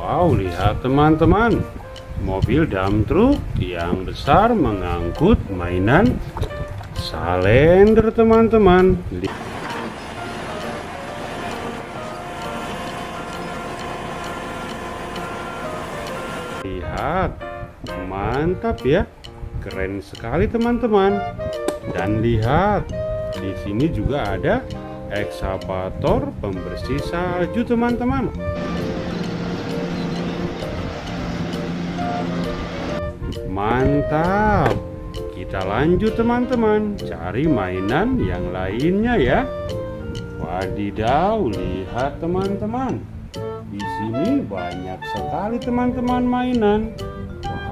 Wow, lihat teman-teman. Mobil dump truck yang besar mengangkut mainan salender teman-teman. Lihat, mantap ya. Keren sekali teman-teman. Dan lihat, di sini juga ada ekskavator pembersih salju teman-teman. Mantap. Kita lanjut teman-teman, cari mainan yang lainnya ya. Wadidaw, lihat teman-teman. Di sini banyak sekali teman-teman mainan.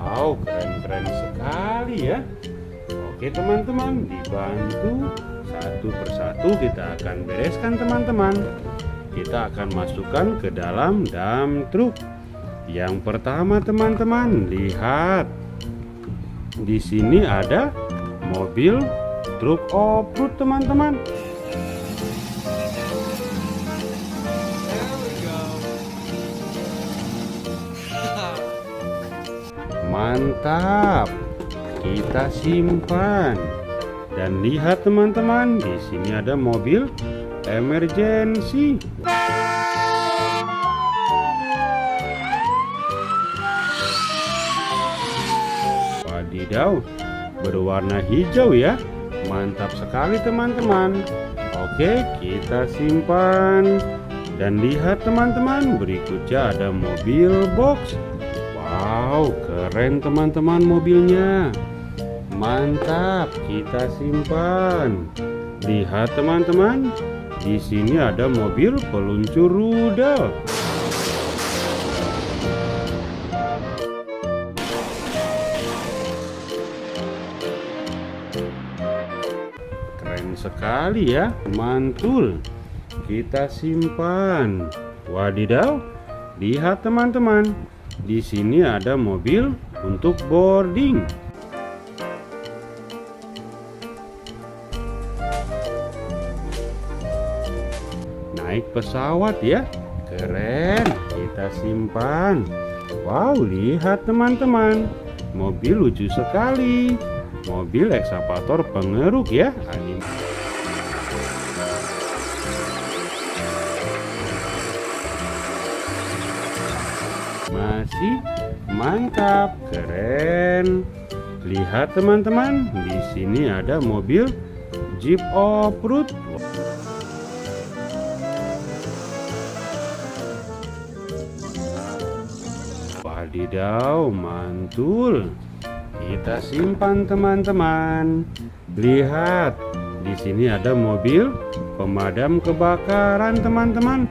Wow, keren-keren sekali ya. Oke teman-teman, dibantu satu persatu kita akan bereskan teman-teman. Kita akan masukkan ke dalam dam truk. Yang pertama teman-teman, lihat. Di sini ada mobil truk off-road teman-teman. Mantap. Kita simpan. Dan lihat teman-teman, di sini ada mobil emergency. Wadidaw, berwarna hijau ya. Mantap sekali teman-teman. Oke, kita simpan. Dan lihat teman-teman, berikutnya ada mobil box. Wow, keren teman-teman mobilnya. Mantap, kita simpan. Lihat teman-teman, di sini ada mobil peluncur rudal. Sekali ya, mantul. Kita simpan. Wadidaw, lihat teman-teman. Di sini ada mobil untuk boarding. Naik pesawat ya. Keren. Kita simpan. Wow, lihat teman-teman. Mobil lucu sekali. Mobil ekskavator pengeruk ya. Masih mantap, keren. Lihat teman-teman, di sini ada mobil Jeep Off-Road. Wadidaw, mantul. Kita simpan teman-teman. Lihat, di sini ada mobil pemadam kebakaran teman-teman.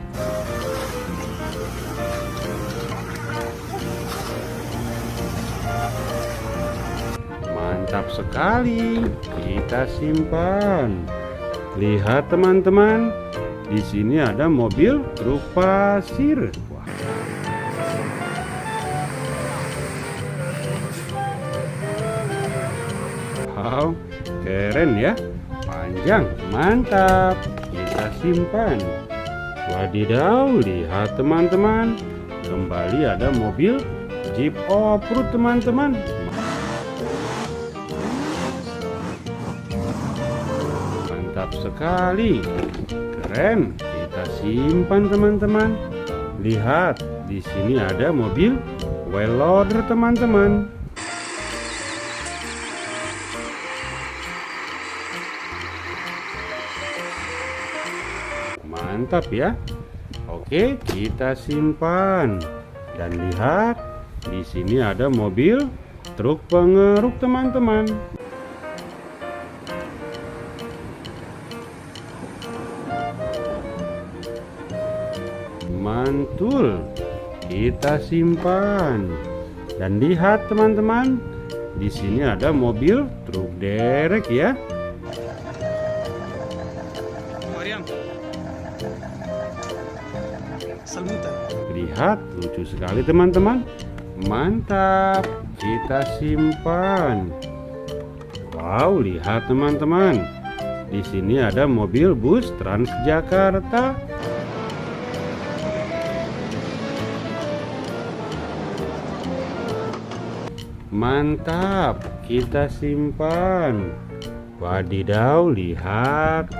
Sekali. Kita simpan. Lihat teman-teman, di sini ada mobil truk pasir. Wow, keren ya. Panjang, mantap. Kita simpan. Wadidaw, lihat teman-teman. Kembali ada mobil Jeep Off-Road teman-teman. Mantap sekali. Keren. Kita simpan teman-teman. Lihat, di sini ada mobil well loader teman-teman. Mantap ya. Oke, kita simpan. Dan lihat, di sini ada mobil truk pengeruk teman-teman. Mantul. Kita simpan. Dan lihat teman-teman, di sini ada mobil truk derek ya. Lihat, lucu sekali teman-teman. Mantap, kita simpan. Wow, lihat teman-teman. Di sini ada mobil bus Transjakarta. Mantap, kita simpan. Wadidaw, lihat.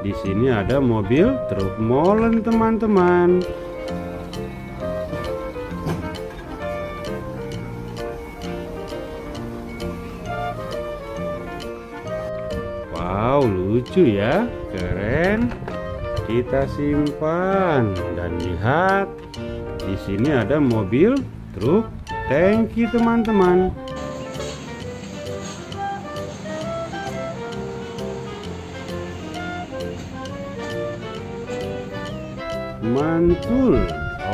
Di sini ada mobil truk molen, teman-teman. Wow, lucu ya, keren. Kita simpan dan lihat. Di sini ada mobil truk tangki, teman-teman. Mantul.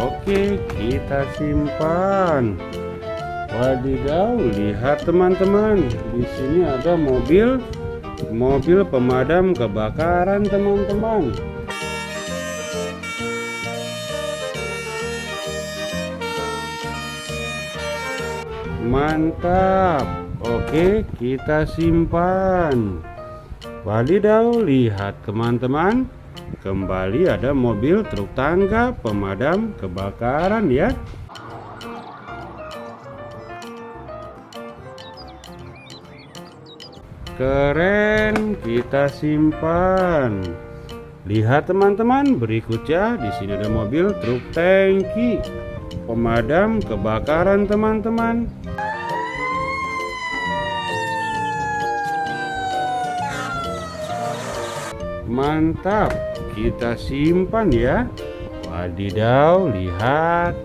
Oke, kita simpan. Wadidaw, lihat teman-teman. Di sini ada mobil mobil pemadam kebakaran, teman-teman. Mantap. Oke, kita simpan. Wadidaw, lihat teman-teman. Kembali ada mobil truk tangga pemadam kebakaran ya. Keren, kita simpan. Lihat teman-teman, berikutnya di sini ada mobil truk tangki pemadam kebakaran teman-teman. Mantap, kita simpan ya. Wadidaw, lihat.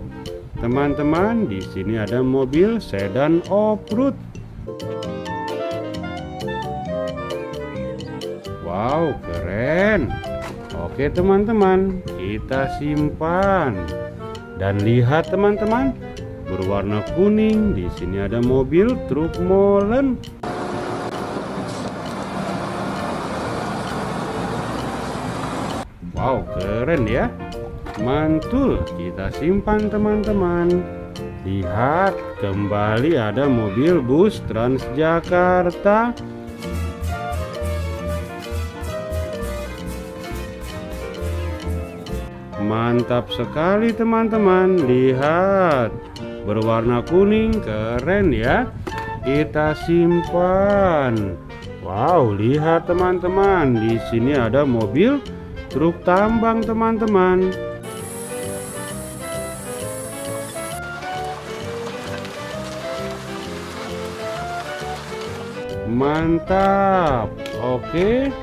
Teman-teman, di sini ada mobil sedan off-road. Wow, keren. Oke, teman-teman, kita simpan. Dan lihat, teman-teman, berwarna kuning. Di sini ada mobil truk molen. Wow, keren ya. Mantul, kita simpan teman-teman. Lihat, kembali ada mobil bus Transjakarta. Mantap sekali teman-teman. Lihat, berwarna kuning, keren ya. Kita simpan. Wow, lihat teman-teman. Di sini ada mobil truk tambang teman-teman. Mantap. Oke,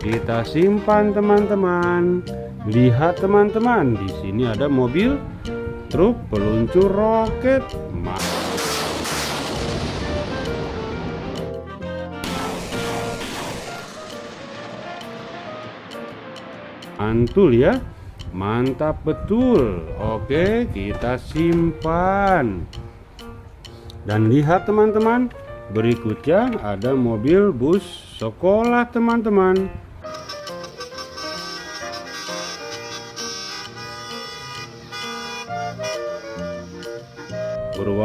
kita simpan teman-teman. Lihat teman-teman, di sini ada mobil truk peluncur roket. Ma- Mantul ya. Mantap betul. Oke, kita simpan. Dan lihat teman-teman, berikutnya ada mobil bus sekolah teman-teman.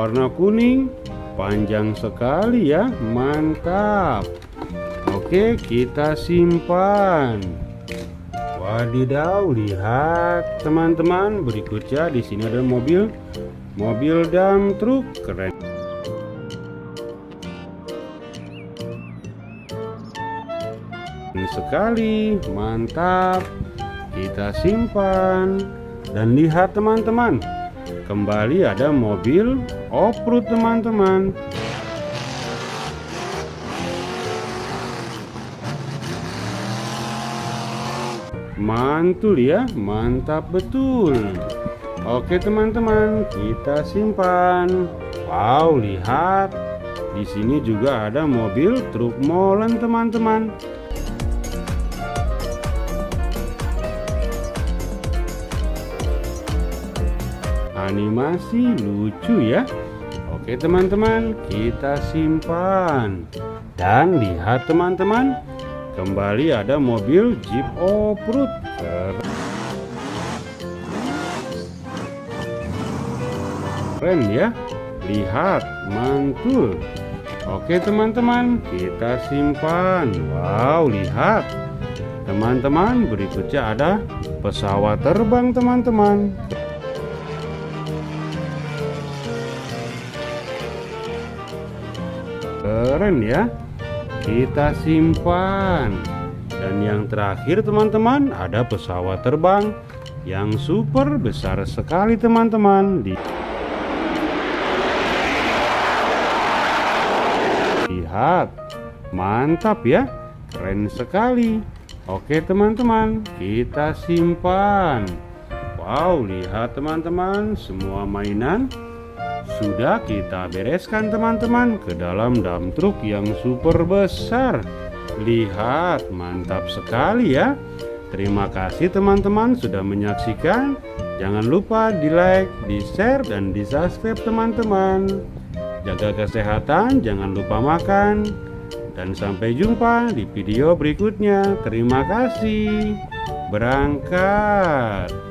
Berwarna kuning, panjang sekali ya. Mantap. Oke, kita simpan. Wadidaw, lihat teman-teman, berikutnya di sini ada mobil mobil dump truk. Keren sekali, mantap. Kita simpan dan lihat teman-teman. Kembali ada mobil off-road teman-teman. Mantul ya, mantap betul. Oke teman-teman, kita simpan. Wow, lihat. Di sini juga ada mobil truk molen teman-teman. Animasi lucu ya. Oke teman-teman, kita simpan. Dan lihat teman-teman, kembali ada mobil Jeep Off-Road. Keren ya. Lihat, mantul. Oke teman-teman, kita simpan. Wow, lihat. Teman-teman, berikutnya ada pesawat terbang teman-teman. Keren ya. Kita simpan. Dan yang terakhir teman-teman ada pesawat terbang yang super besar sekali teman-teman. Lihat, mantap ya, keren sekali. Oke teman-teman, kita simpan. Wow, lihat teman-teman, semua mainan sudah kita bereskan teman-teman ke dalam dump truck yang super besar. Lihat, mantap sekali ya. Terima kasih teman-teman sudah menyaksikan. Jangan lupa di like, di share, dan di subscribe teman-teman. Jaga kesehatan, jangan lupa makan. Dan sampai jumpa di video berikutnya. Terima kasih. Berangkat.